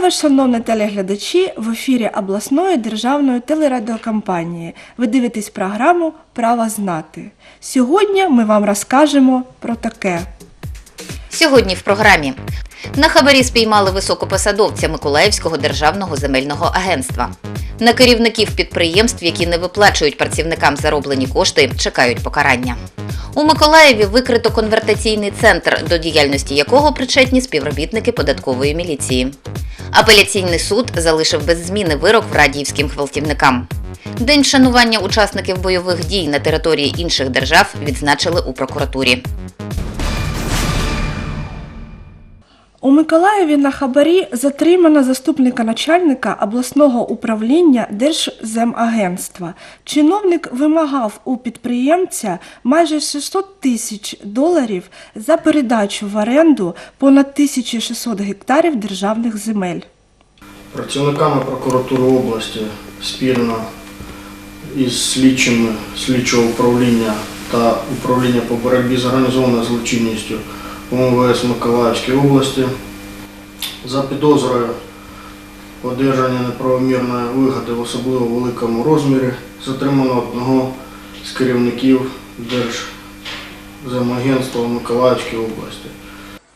Вас, шановні телеглядачі, в ефірі обласної державної телерадіокомпанії. Ви дивитесь програму Право знати. Сьогодні ми вам розкажемо про таке. Сьогодні в програмі на хабарі спіймали високопосадовця Миколаївського державного земельного агентства. На керівників підприємств, які не виплачують працівникам зароблені кошти, чекають покарання. У Миколаєві викрито конвертаційний центр, до діяльності якого причетні співробітники податкової міліції. Апеляційний суд залишив без зміни вирок врадіївським хвалтівникам. День шанування учасників бойових дій на території інших держав відзначили у прокуратурі. У Миколаєві на хабарі затримано заступника начальника обласного управління Держземагентства. Чиновник вимагав у підприємця майже 600 тисяч доларів за передачу в оренду понад 1600 гектарів державних земель. Працівниками прокуратури області спільно із слідчими слідчого управління та управління по боротьбі з організованою злочинністю УМВС Миколаївської області за підозрою одержання неправомірної вигоди в особливо великому розмірі затримано одного з керівників Держземагентства Миколаївської області.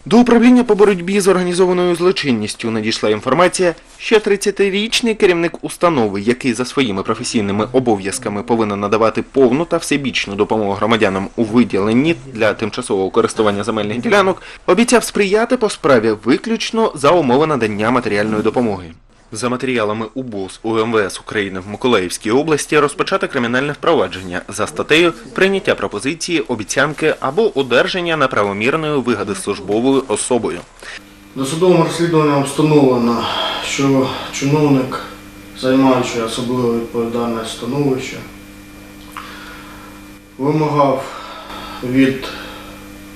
До управління по боротьбі з організованою злочинністю надійшла інформація, що 30-річний керівник установи, який за своїми професійними обов'язками повинен надавати повну та всебічну допомогу громадянам у виділенні для тимчасового користування земельних ділянок, обіцяв сприяти по справі виключно за умови надання матеріальної допомоги. За матеріалами УБОС УМВС України в Миколаївській області розпочато кримінальне впровадження за статтею прийняття пропозиції, обіцянки або одержання неправомірної вигоди службовою особою. Досудовим розслідуванням встановлено, що чиновник, займаючи особливо відповідальне становище, вимагав від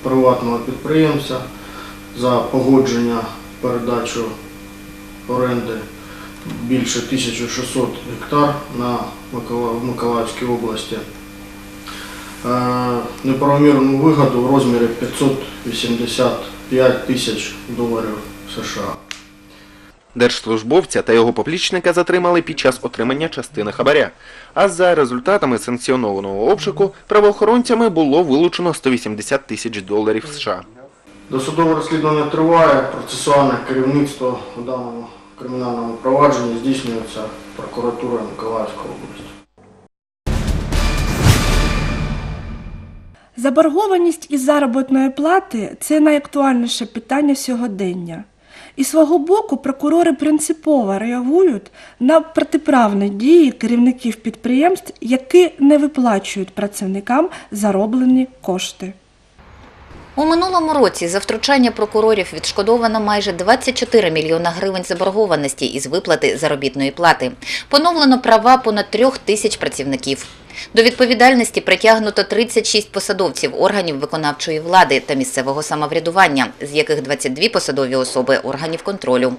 приватного підприємця за погодження передачу оренди більше 1600 гектар на Миколаївській області е, неправомірну вигоду в розмірі 585 тисяч доларів США. Держслужбовця та його поплічника затримали під час отримання частини хабаря. А за результатами санкціонованого обшуку правоохоронцями було вилучено 180 тисяч доларів США. Досудове розслідування триває, процесуальне керівництво у даному кримінальному провадженні здійснюється прокуратурою Миколаївської області. Заборгованість із заробітної плати це найактуальніше питання сьогодення. І свого боку прокурори принципово реагують на протиправні дії керівників підприємств, які не виплачують працівникам зароблені кошти. У минулому році за втручання прокурорів відшкодовано майже 24 мільйона гривень заборгованості із виплати заробітної плати. Поновлено права понад трьох тисяч працівників. До відповідальності притягнуто 36 посадовців органів виконавчої влади та місцевого самоврядування, з яких 22 посадові особи органів контролю.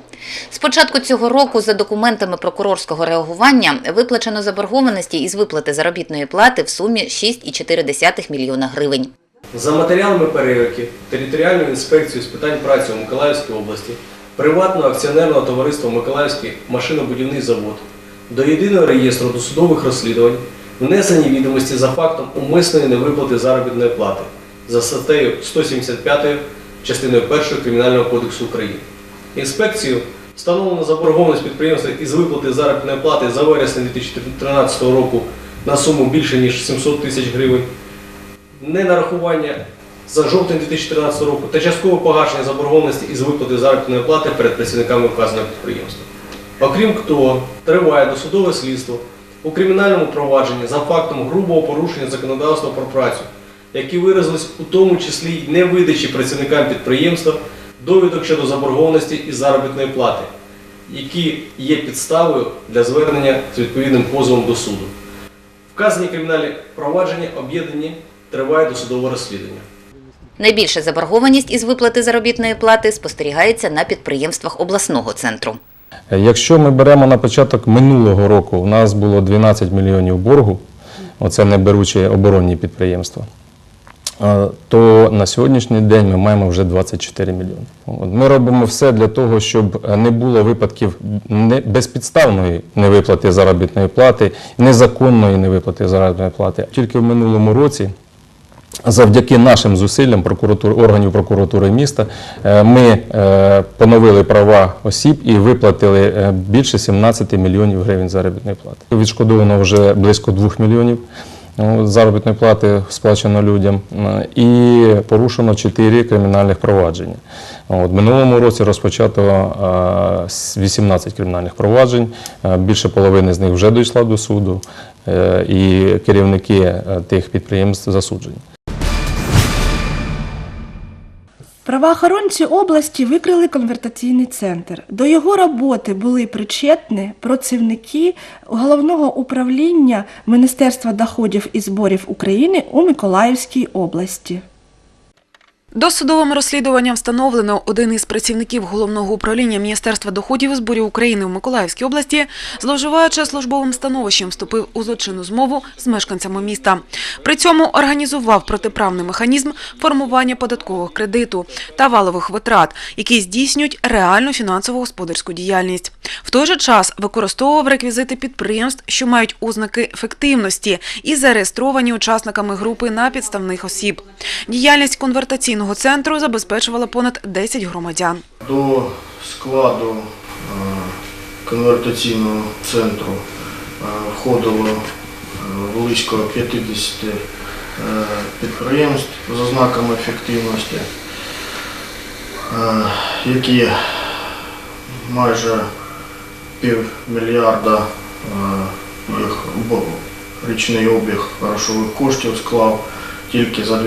З початку цього року за документами прокурорського реагування виплачено заборгованості із виплати заробітної плати в сумі 6,4 мільйона гривень. За матеріалами перевірки територіальної інспекції з питань праці у Миколаївській області, приватного акціонерного товариства Миколаївський машинобудівний завод до єдиного реєстру досудових розслідувань внесені відомості за фактом умисної невиплати заробітної плати за статтею 175 частиною 1 Кримінального кодексу України. Інспекцію встановлено заборгованість підприємства із виплати заробітної плати за вересень 2013 року на суму більше ніж 700 тисяч гривень ненарахування за жовтень 2013 року та часткове погашення заборгованості із виплати заробітної плати перед працівниками вказаного підприємства. Окрім того, триває досудове слідство у кримінальному провадженні за фактом грубого порушення законодавства про працю, які виразились у тому числі й невидачі працівникам підприємства довідок щодо заборгованості із заробітної плати, які є підставою для звернення з відповідним позовом до суду. Вказані кримінальні провадження об'єднані, триває досудове розслідування. Найбільша заборгованість із виплати заробітної плати спостерігається на підприємствах обласного центру. Якщо ми беремо на початок минулого року, у нас було 12 мільйонів боргу, оце не беручи оборонні підприємства. то на сьогоднішній день ми маємо вже 24 мільйони. От Ми робимо все для того, щоб не було випадків не- безпідставної невиплати заробітної плати, незаконної невиплати заробітної плати. Тільки в минулому році Завдяки нашим зусиллям прокуратури, органів прокуратури міста е, ми е, поновили права осіб і виплатили е, більше 17 мільйонів гривень заробітної плати. Відшкодовано вже близько 2 мільйонів заробітної плати сплачено людям і порушено 4 кримінальних провадження. От, минулому році розпочато е, 18 кримінальних проваджень, більше половини з них вже дійшла до суду, і керівники тих підприємств засуджені. Правоохоронці області викрили конвертаційний центр. До його роботи були причетні працівники головного управління Міністерства доходів і зборів України у Миколаївській області. Досудовим розслідуванням встановлено один із працівників головного управління Міністерства доходів і зборів України в Миколаївській області, зловживаючи службовим становищем, вступив у злочинну змову з мешканцями міста. При цьому організував протиправний механізм формування податкового кредиту та валових витрат, які здійснюють реальну фінансово-господарську діяльність. В той же час використовував реквізити підприємств, що мають ознаки ефективності і зареєстровані учасниками групи на підставних осіб. Діяльність конвертаційного центру забезпечувала понад 10 громадян. До складу е, конвертаційного центру е, входило е, близько 50 е, підприємств з ознаками ефективності, які майже півмільярда їх річний обіг грошових коштів склав тільки за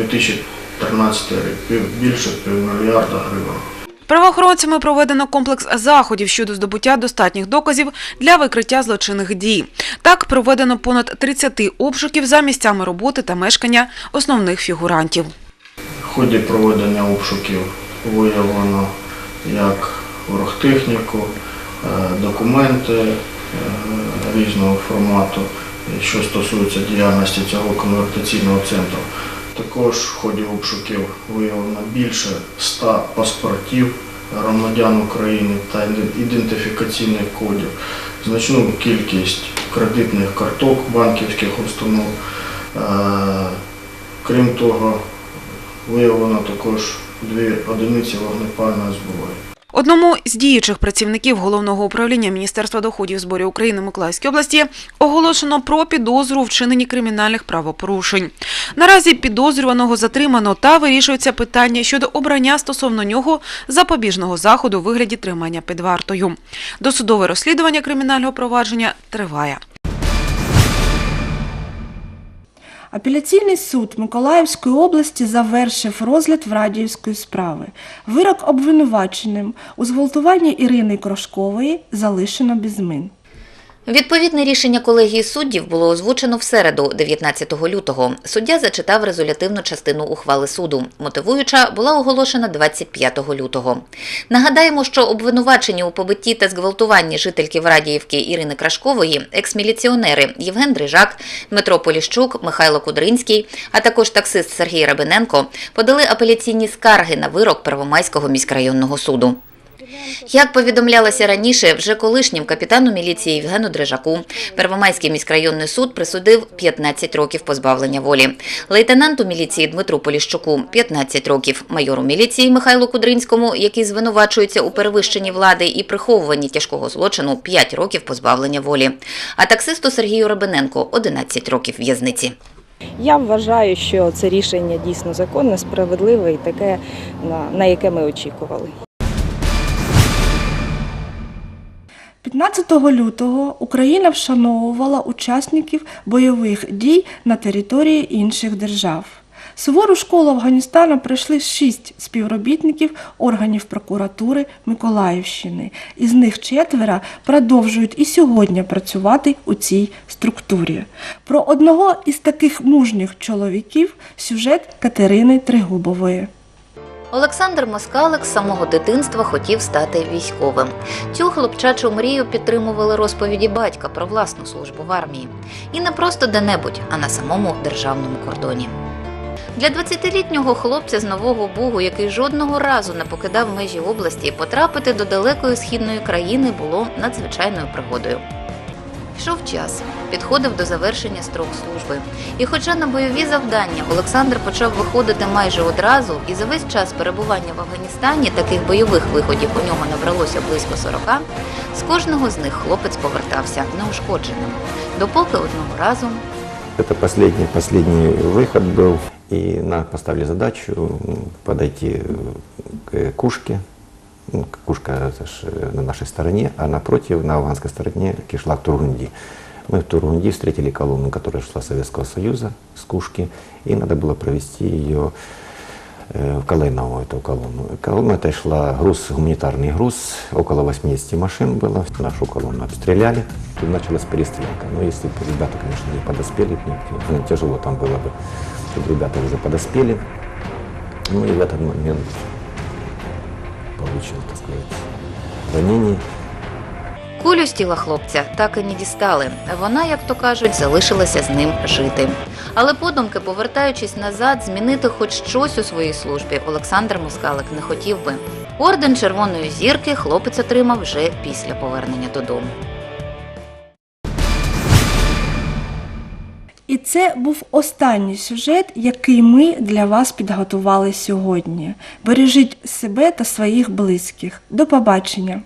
2013 рік більше півмільярда гривень. Правоохоронцями проведено комплекс заходів щодо здобуття достатніх доказів для викриття злочинних дій. Так проведено понад 30 обшуків за місцями роботи та мешкання основних фігурантів. В ході проведення обшуків виявлено як оргтехніку, е, документи е, різного формату, що стосується діяльності цього конвертаційного центру. Також в ході обшуків виявлено більше 100 паспортів громадян України та ідентифікаційних кодів, значну кількість кредитних карток банківських установ. Е, Крім того, Виявлено також дві одиниці вогнепальної зброї. Одному з діючих працівників головного управління Міністерства доходів зборів України Миколаївській області оголошено про підозру вчиненні кримінальних правопорушень. Наразі підозрюваного затримано та вирішується питання щодо обрання стосовно нього запобіжного заходу у вигляді тримання під вартою. Досудове розслідування кримінального провадження триває. Апеляційний суд Миколаївської області завершив розгляд в радіївської справи. Вирок обвинуваченим у зґвалтуванні Ірини Крошкової залишено без змін. Відповідне рішення колегії суддів було озвучено в середу, 19 лютого. Суддя зачитав резолютивну частину ухвали суду. Мотивуюча була оголошена 25 лютого. Нагадаємо, що обвинувачені у побитті та зґвалтуванні жительки Врадіївки Ірини Крашкової, екс-міліціонери Євген Дрижак, Дмитро Поліщук, Михайло Кудринський, а також таксист Сергій Рабиненко подали апеляційні скарги на вирок Первомайського міськрайонного суду. Як повідомлялося раніше, вже колишнім капітану міліції Євгену Дрижаку Первомайський міськрайонний суд присудив 15 років позбавлення волі. Лейтенанту міліції Дмитру Поліщуку 15 років, майору міліції Михайлу Кудринському, який звинувачується у перевищенні влади і приховуванні тяжкого злочину, 5 років позбавлення волі. А таксисту Сергію Рабиненко 11 років в'язниці. Я вважаю, що це рішення дійсно законне, справедливе і таке, на, яке ми очікували. 15 лютого Україна вшановувала учасників бойових дій на території інших держав. Сувору школу Афганістану пройшли шість співробітників органів прокуратури Миколаївщини. Із них четверо продовжують і сьогодні працювати у цій структурі. Про одного із таких мужніх чоловіків сюжет Катерини Тригубової. Олександр Москалик з самого дитинства хотів стати військовим. Цю хлопчачу мрію підтримували розповіді батька про власну службу в армії. І не просто де-небудь, а на самому державному кордоні. Для 20-літнього хлопця з Нового Бугу, який жодного разу не покидав межі області, потрапити до далекої східної країни було надзвичайною пригодою. Йшов час, підходив до завершення строк служби. І хоча на бойові завдання Олександр почав виходити майже одразу, і за весь час перебування в Афганістані таких бойових виходів у нього набралося близько 40, з кожного з них хлопець повертався неушкодженим. Допоки одного разу Это последний, последний выход был, и нам поставили задачу м, подойти к Кушке. Ну, Кушка это ж, э, на нашей стороне, а напротив, на афганской стороне, кишлак Тургунди. Мы в Тургунди встретили колонну, которая шла Советского Союза, с Кушки, и надо было провести ее в Калайнау, эту колонну. Колонна эта шла груз, гуманитарный груз, около 80 машин было. Нашу колонну обстреляли, и началась перестрелка. Но если бы ребята, конечно, не подоспели, ну, ну, тяжело там было бы, ребята уже подоспели. Ну и в этот момент получил, так сказать, ранений. Кулю з тіла хлопця так і не дістали. Вона, як то кажуть, залишилася з ним жити. Але подумки, повертаючись назад, змінити хоч щось у своїй службі, Олександр Москалик не хотів би. Орден Червоної зірки хлопець отримав вже після повернення додому. І це був останній сюжет, який ми для вас підготували сьогодні. Бережіть себе та своїх близьких. До побачення!